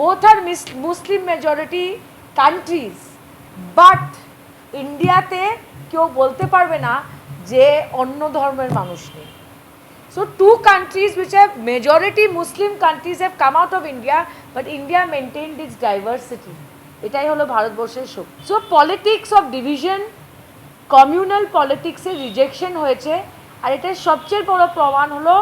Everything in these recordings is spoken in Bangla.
both are Muslim majority countries but ইন্ডিয়াতে কেউ বলতে পারবে না যে অন্য ধর্মের মানুষ নেই So two countries which have majority Muslim countries have come out of India, but India maintained its diversity. এটাই হলো ভারতবর্ষের শক্তি so politics of division communal পলিটিক্সের rejection হয়েছে আর এটার সবচেয়ে বড় প্রমাণ হলো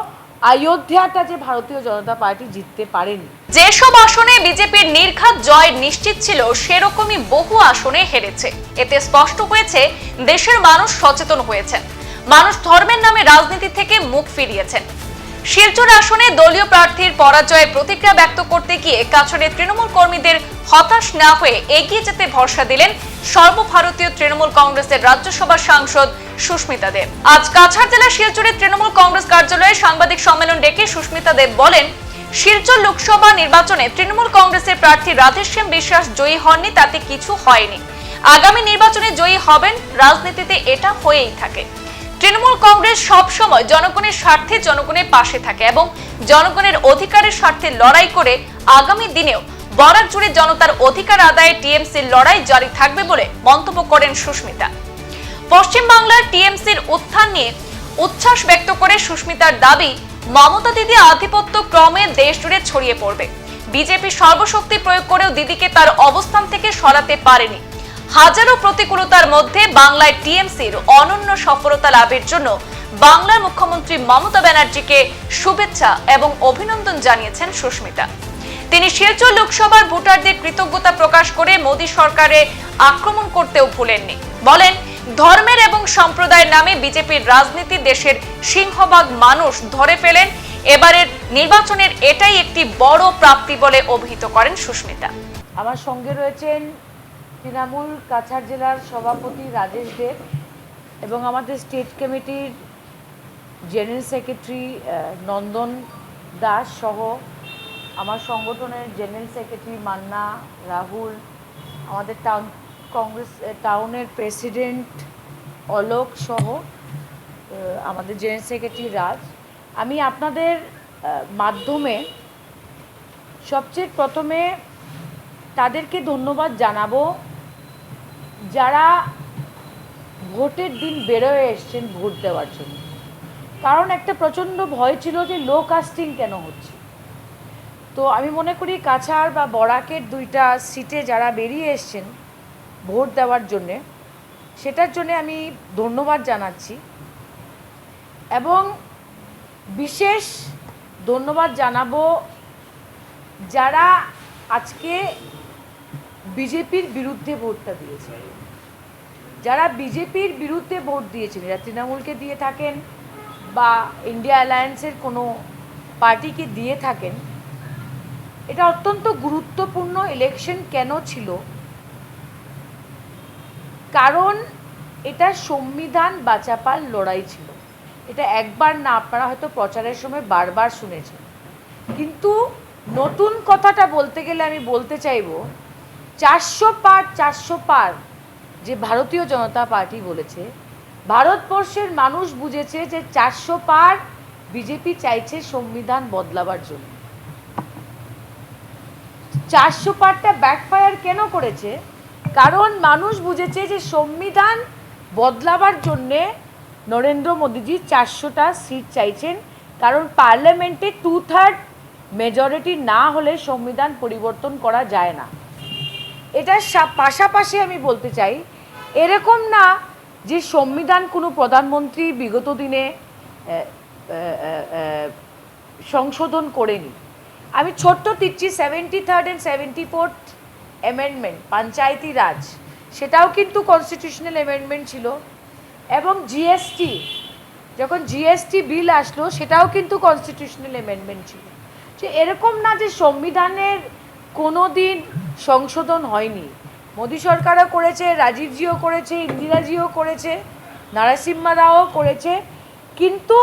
অযোধ্যাটা যে ভারতীয় জনতা পার্টি জিততে পারেনি। যেসব আসনে বিজেপির নির্ঘাত জয় নিশ্চিত ছিল, সেরকমই বহু আসনে হেরেছে। এতে স্পষ্ট হয়েছে, দেশের মানুষ সচেতন হয়েছেন। মানুষ ধর্মের নামে রাজনীতি থেকে মুখ ফিরিয়েছেন। শিলচর আসনে দলীয় প্রার্থীর পরাজয়ে প্রতিক্রিয়া ব্যক্ত করতে গিয়ে কাছাড়ের তৃণমূল কর্মীদের হতাশ না হয়ে এগিয়ে যেতে ভরসা দিলেন সর্বভারতীয় তৃণমূল কংগ্রেসের রাজ্যসভা সাংসদ সুস্মিতা দেব। আজ কাছাড় জেলা শিলচরের তৃণমূল কংগ্রেস কার্যালয়ে সাংবাদিক সম্মেলন ডেকে সুস্মিতা দেব বলেন, শিলচর লোকসভা নির্বাচনে তৃণমূল কংগ্রেসের প্রার্থী রাধেশ্যাম বিশ্বাস জয়ী হননি, তাতে কিছু হয়নি। আগামী নির্বাচনে জয়ী হবেন, রাজনীতিতে এটা হয়েই থাকে। তৃণমূল কংগ্রেস সব সময় জনগণের স্বার্থে জনগণের পাশে থাকে এবং জনগণের অধিকারের স্বার্থে লড়াই করে আগামী দিনেও বরাক জুড়ে জনতার অধিকার আদায়ে টিএমসির লড়াই জারি থাকবে বলে মন্তব্য করেন সুস্মিতা। পশ্চিমবাংলার টিএমসির উত্থান নিয়ে উচ্ছ্বাস ব্যক্ত করে সুস্মিতার দাবি, মমতা দিদি আধিপত্য ক্রমে দেশ জুড়ে ছড়িয়ে পড়বে। বিজেপি সর্বশক্তি প্রয়োগ করেও দিদিকে তার অবস্থান থেকে সরাতে পারেনি হাজারো প্রতিকূলতার মধ্যে বাংলায় টিএমসির অনন্য সফলতা লাভের জন্য বাংলার মুখ্যমন্ত্রী মমতা ব্যানার্জিকে শুভেচ্ছা এবং অভিনন্দন জানিয়েছেন সুস্মিতা। তিনি শিলচর লোকসভার ভোটারদের কৃতজ্ঞতা প্রকাশ করে মোদী সরকারে আক্রমণ করতেও ভুলেননি। বলেন, ধর্মের এবং সম্প্রদায়ের নামে বিজেপির রাজনীতি দেশের সিংহভাগ মানুষ ধরে ফেলেন। এবারের নির্বাচনের এটাই একটি বড় প্রাপ্তি বলে অভিহিত করেন সুস্মিতা। আমার সঙ্গে রয়েছেন তৃণমূল কাছাড় জেলার সভাপতি রাজেশ দেব এবং আমাদের স্টেট কমিটির জেনারেল সেক্রেটারি নন্দন দাস সহ আমার সংগঠনের জেনারেল সেক্রেটারি মান্না, রাহুল, আমাদের টাউন কংগ্রেস টাউনের প্রেসিডেন্ট অলোক সহ আমাদের জেনারেল সেক্রেটারি রাজ। আমি আপনাদের মাধ্যমে সবচেয়ে প্রথমে তাদেরকে ধন্যবাদ জানাব। যারা ভোটের দিন বেরোয় এসছেন ভোট দেওয়ার জন্য। কারণ একটা প্রচণ্ড ভয় ছিল যে লো কাস্টিং কেন হচ্ছে। তো আমি মনে করি কাছাড় বা বরাকের দুইটা সিটে যারা বেরিয়ে এসছেন ভোট দেওয়ার জন্যে, সেটার জন্যে আমি ধন্যবাদ জানাচ্ছি। এবং বিশেষ ধন্যবাদ জানাব যারা আজকে বিজেপির বিরুদ্ধে ভোটটা দিয়েছে। যারা বিজেপির বিরুদ্ধে ভোট দিয়েছেন, এরা তৃণমূলকে দিয়ে থাকেন বা ইন্ডিয়া অ্যালায়েন্সের কোনো পার্টিকে দিয়ে থাকেন, এটা অত্যন্ত গুরুত্বপূর্ণ ইলেকশন কেন ছিল? কারণ এটা সংবিধান বাঁচাপার লড়াই ছিল। এটা একবার না, আপনারা হয়তো প্রচারের সময় বারবার শুনেছেন। কিন্তু নতুন কথাটা বলতে গেলে আমি বলতে চাইব চারশো পার চারশো পার যে ভারতীয় জনতা পার্টি বলেছে, ভারতবর্ষের মানুষ বুঝেছে যে চারশো পার বিজেপি চাইছে সংবিধান বদলাবার জন্য। চারশো পারটা ব্যাকফায়ার কেন করেছে? কারণ মানুষ বুঝেছে যে সংবিধান বদলাবার জন্যে নরেন্দ্র মোদীজি চারশোটা সিট চাইছেন, কারণ পার্লামেন্টে টু থার্ড মেজরিটি না হলে সংবিধান পরিবর্তন করা যায় না। এটার পাশাপাশি আমি বলতে চাই, এরকম না যে সংবিধান কোনো প্রধানমন্ত্রী বিগত দিনে সংশোধন করেনি। আমি ছোট্ট দিচ্ছি seventy third and seventy fourth amendment panchayati raj. সেটাও কিন্তু কনস্টিটিউশনাল অ্যামেন্ডমেন্ট ছিল। এবং জিএসটি যখন জিএসটি বিল আসলো, সেটাও কিন্তু কনস্টিটিউশনাল অ্যামেন্ডমেন্ট ছিল। যে এরকম না যে সংবিধানের কোনো দিন সংশোধন হয়নি। মোদী সরকারও করেছে, রাজীবজিও করেছে, ইন্দিরাজিও করেছে নারাসিম্মা রাও করেছে। কিন্তু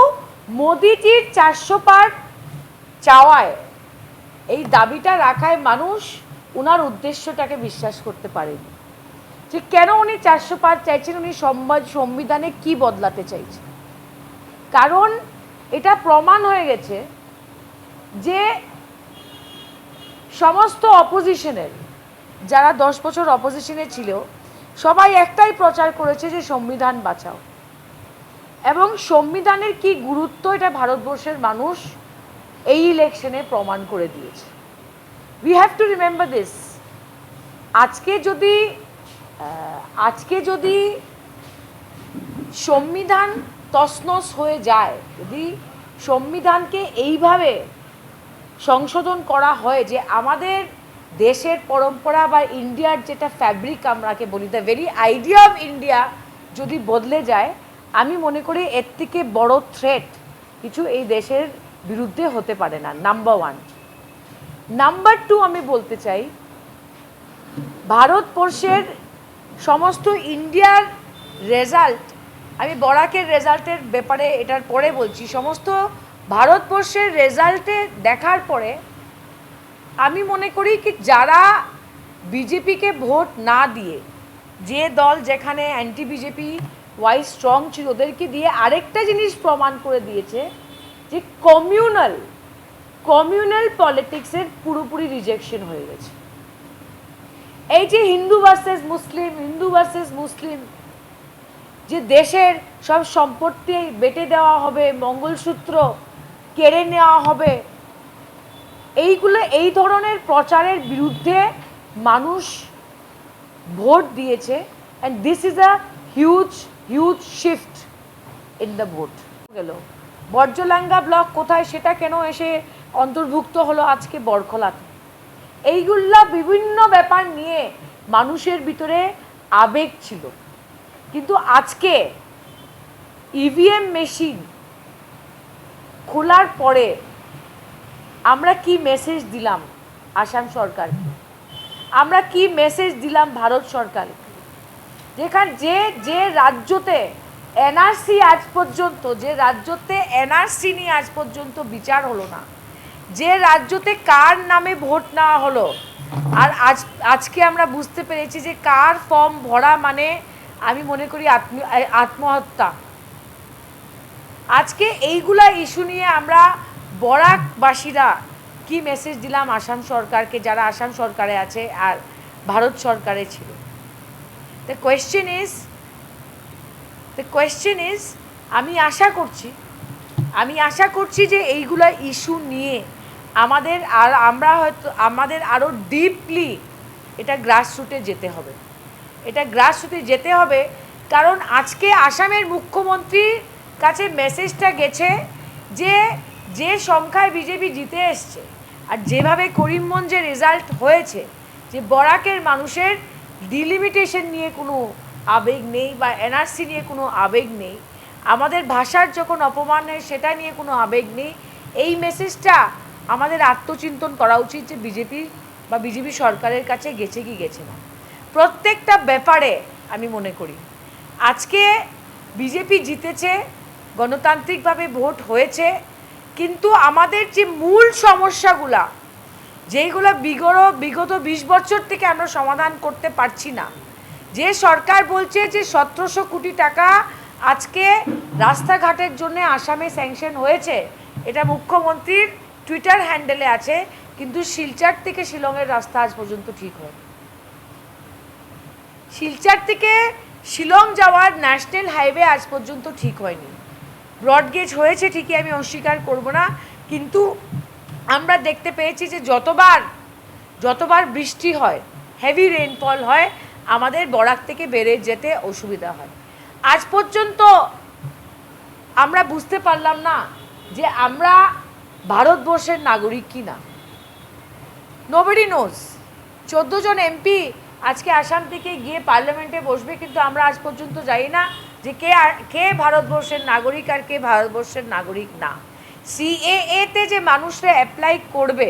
মোদিজির চারশো পার চাওয়ায় এই দাবিটা রাখায় মানুষ ওনার উদ্দেশ্যটাকে বিশ্বাস করতে পারেনি। যে কেন উনি চারশো পার চাইছেন, উনি সংবাদ সংবিধানে কি বদলাতে চাইছেন? কারণ এটা প্রমাণ হয়ে গেছে যে সমস্ত অপোজিশনের, যারা দশ বছর অপোজিশনে ছিল, সবাই একটাই প্রচার করেছে যে সংবিধান বাঁচাও। এবং সংবিধানের কি গুরুত্ব এটা ভারতবর্ষের মানুষ এই ইলেকশনে প্রমাণ করে দিয়েছে। We have to remember this আজকে যদি আজকে যদি সংবিধান তছনছ হয়ে যায়, যদি সংবিধানকে এইভাবে সংশোধন করা হয় যে আমাদের দেশের পরম্পরা বা ইন্ডিয়ার যেটা ফ্যাব্রিক আমরাকে বলি the very idea of India যদি বদলে যায়, আমি মনে করি এর থেকে বড় থ্রেট কিছু এই দেশের বিরুদ্ধে হতে পারে না নাম্বার ওয়ান নাম্বার টু আমি বলতে চাই, ভারতবর্ষের সমস্ত ইন্ডিয়ার রেজাল্ট আমি বরাকের রেজাল্টের ব্যাপারে এটার পরে বলছি, সমস্ত ভারতবর্ষের রেজাল্টে দেখার পরে আমি মনে করি কি যারা বিজেপিকে ভোট না দিয়ে, যে দল যেখানে অ্যান্টি বিজেপি ওয়াই স্ট্রং ছিল ওদেরকে দিয়ে আরেকটা জিনিস প্রমাণ করে দিয়েছে যে কমিউনাল কমিউনাল পলিটিক্সের পুরোপুরি রিজেকশন হয়ে গেছে। এই যে Hindu versus Muslim, Hindu versus Muslim, যে দেশের সব সম্পত্তি বেটে দেওয়া হবে, মঙ্গলসূত্র কেড়ে নেওয়া হবে। এইগুলো, এই ধরনের প্রচারের বিরুদ্ধে মানুষ ভোট দিয়েছে। And this is a huge huge shift in the vote গেল। বর্জলাঙ্গা ব্লক কোথায়, সেটা কেন এসে অন্তর্ভুক্ত হলো আজকে বরখলাতে? এইগুলা বিভিন্ন ব্যাপার নিয়ে মানুষের ভিতরে আবেগ ছিল। কিন্তু আজকে ইভিএম মেশিন খোলার পরে আমরা কি মেসেজ দিলাম আসাম সরকারকে আমরা কি মেসেজ দিলাম ভারত সরকারকে যেখানে যে যে রাজ্যতে এনআরসি আজ পর্যন্ত, যে রাজ্যতে এনআরসি নিয়ে আজ পর্যন্ত বিচার হলো না, যে রাজ্যতে কার নামে ভোট নেওয়া হলো, আর আজ, আজকে আমরা বুঝতে পেরেছি যে কার ফর্ম ভরা মানে আমি মনে করি আত্ম আত্মহত্যা। আজকে এইগুলা ইস্যু নিয়ে আমরা বরাকবাসীরা কি মেসেজ দিলাম আসাম সরকারকে, যারা আসাম সরকারে আছে আর ভারত সরকারে ছিল? The question is the question is আমি আশা করছি, আমি আশা করছি যে এইগুলা ইস্যু নিয়ে আমাদের আর আমরা হয়তো, আমাদের আরও ডিপলি এটা গ্রাসরুটে যেতে হবে। এটা গ্রাসরুটে যেতে হবে কারণ আজকে আসামের মুখ্যমন্ত্রীর কাছে মেসেজটা গেছে যে যে সংখ্যায় বিজেপি জিতে এসছে আর যেভাবে করিমগঞ্জে রেজাল্ট হয়েছে, যে বরাকের মানুষের ডিলিমিটেশন নিয়ে কোনো আবেগ নেই বা এনআরসি নিয়ে কোনো আবেগ নেই, আমাদের ভাষার যখন অপমান হয় সেটা নিয়ে কোনো আবেগ নেই, এই মেসেজটা আমাদের আত্মচিন্তন করা উচিত যে বিজেপি বা বিজেপি সরকারের কাছে গেছে কি গেছে না। প্রত্যেকটা ব্যাপারে আমি মনে করি। আজকে বিজেপি জিতেছে গণতান্ত্রিকভাবে ভোট হয়েছে, কিন্তু আমাদের যে মূল সমস্যাগুলা, যেইগুলো বিগত বিগত বিশ বছর থেকে আমরা সমাধান করতে পারছি না। যে সরকার বলছে যে সতেরোশো কোটি টাকা আজকে রাস্তাঘাটের জন্য আসামে স্যাংশন হয়েছে, এটা মুখ্যমন্ত্রীর টুইটার হ্যান্ডেলে আছে, কিন্তু শিলচর থেকে শিলংয়ের রাস্তা আজ পর্যন্ত ঠিক হয় শিলচর থেকে শিলং যাওয়ার ন্যাশনাল হাইওয়ে আজ পর্যন্ত ঠিক হয়নি। ব্রডগেজ হয়েছে ঠিকই, আমি অস্বীকার করব না। কিন্তু আমরা দেখতে পেয়েছি যে যতবার যতবার বৃষ্টি হয় হেভি রেনফল হয়, আমাদের বরাক থেকে বেড়ে যেতে অসুবিধা হয়। আজ পর্যন্ত আমরা বুঝতে পারলাম না যে আমরা ভারতবর্ষের নাগরিক কি না। নোবডি নোজ চোদ্দ জন এমপি আজকে আসাম থেকে গিয়ে পার্লামেন্টে বসবে, কিন্তু আমরা আজ পর্যন্ত জানি না। যে কে আর- কে ভারতবর্ষের নাগরিক আর কে ভারতবর্ষের নাগরিক না। সিএএ তে যে মানুষরা অ্যাপ্লাই করবে,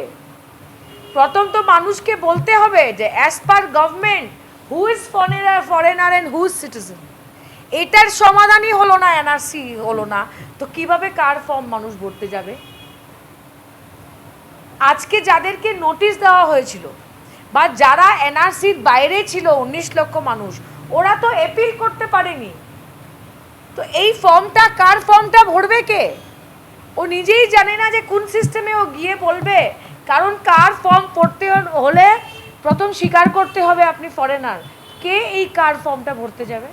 প্রথম তো মানুষকে বলতে হবে যে as per government who is foreigner foreigner and who is citizen এটার সমাধানই হলো না এনআরসি হলো না। তো কীভাবে কার ফর্ম মানুষ ভরতে যাবে? আজকে যাদেরকে নোটিশ দেওয়া হয়েছিল বা যারা এনআরসির বাইরে ছিল, উনিশ লক্ষ মানুষ, ওরা তো এপিল করতে পারেনি। তো এই ফর্মটা কার ফর্মটা ভরবে কে? ও নিজেই জানে না যে কোন সিস্টেমে ও গিয়ে বলবে। কারণ কার ফর্ম পড়তে হলে প্রথম স্বীকার করতে হবে আপনি ফরেনার কে এই কার ফর্মটা ভরতে যাবে?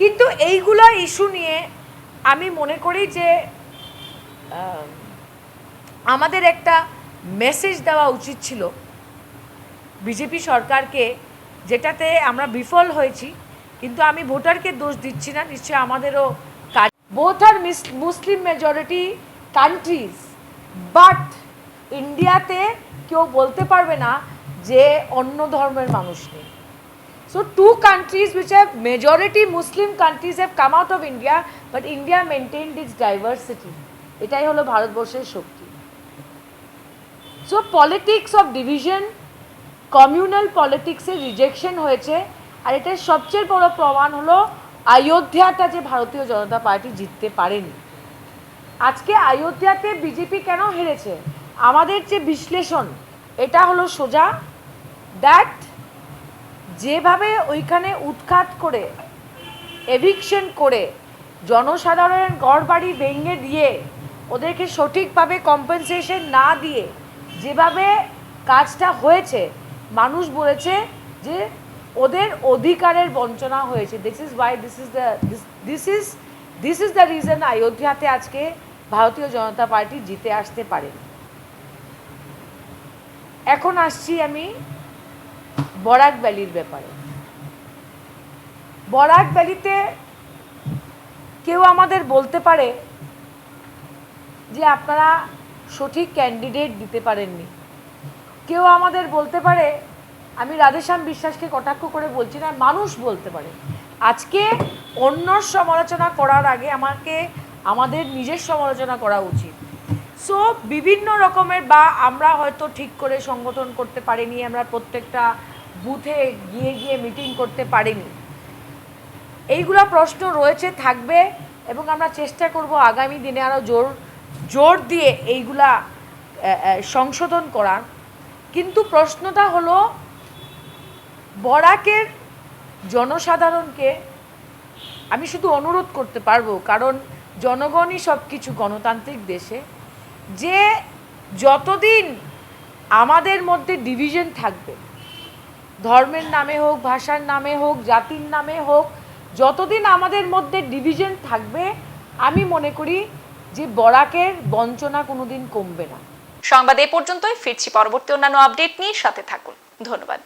কিন্তু এইগুলো ইস্যু নিয়ে আমি মনে করি যে আমাদের একটা মেসেজ দেওয়া উচিত ছিল। বিজেপি সরকারকে, যেটাতে আমরা বিফল হয়েছি। কিন্তু আমি ভোটারকে দোষ দিচ্ছি না, নিশ্চয়ই আমাদেরও কাজ। বোথ আর মুসলিম মেজরিটি কান্ট্রিজ বাট ইন্ডিয়াতে কেউ বলতে পারবে না যে অন্য ধর্মের মানুষ নেই। So two countries which have majority Muslim countries have come out of India but India maintained its diversity এটাই হলো ভারতবর্ষের শক্তি। So politics of division communal পলিটিক্সের rejection হয়েছে। আর এটার সবচেয়ে বড় প্রমাণ হলো অযোধ্যাটা যে ভারতীয় জনতা পার্টি জিততে পারেনি। আজকে অযোধ্যাতে বিজেপি কেন হেরেছে? আমাদের যে বিশ্লেষণ, এটা হলো সোজা। দ্যাট যেভাবে ওইখানে উৎখাত করে এভিকশন করে, জনসাধারণের ঘর বাড়ি ভেঙে দিয়ে, ওদেরকে সঠিকভাবে কম্পেনসেশন না দিয়ে, যেভাবে কাজটা হয়েছে, মানুষ বলেছে যে ওদের অধিকারের বঞ্চনা হয়েছে। This is why this is the this is this is the reason অযোধ্যাতে আজকে ভারতীয় জনতা পার্টি জিতে আসতে পারে। এখন আসছি আমি বরাক ভ্যালির ব্যাপারে। বরাক ভ্যালিতে কেউ আমাদের বলতে পারে যে আপনারা সঠিক ক্যান্ডিডেট দিতে পারেননি। কেউ আমাদের বলতে পারে আমি রাধেশ্যাম বিশ্বাসকে কটাক্ষ করে বলছি না, মানুষ বলতে পারে। আজকে অন্য সমালোচনা করার আগে আমাকে, আমাদের নিজের সমালোচনা করা উচিত। সো বিভিন্ন রকমের বা আমরা হয়তো ঠিক করে সংগঠন করতে পারিনি, আমরা প্রত্যেকটা বুথে গিয়ে গিয়ে মিটিং করতে পারিনি। এইগুলো প্রশ্ন রয়েছে, থাকবে, এবং আমরা চেষ্টা করব আগামী দিনে আরও জোর জোর দিয়ে এইগুলা সংশোধন করার। কিন্তু প্রশ্নটা হলো বরাকের জনসাধারণকে আমি শুধু অনুরোধ করতে পারব, কারণ জনগণই সব কিছু গণতান্ত্রিক দেশে, যে যতদিন আমাদের মধ্যে ডিভিশন থাকবে, ধর্মের নামে হোক, ভাষার নামে হোক, জাতির নামে হোক, যতদিন আমাদের মধ্যে ডিভিশন থাকবে, আমি মনে করি যে বরাকের বঞ্চনা কোনোদিন কমবে না। সংবাদ এ পর্যন্তই, ফিরছি পরবর্তী অন্যান্য আপডেট নিয়ে, সাথে থাকুন। ধন্যবাদ।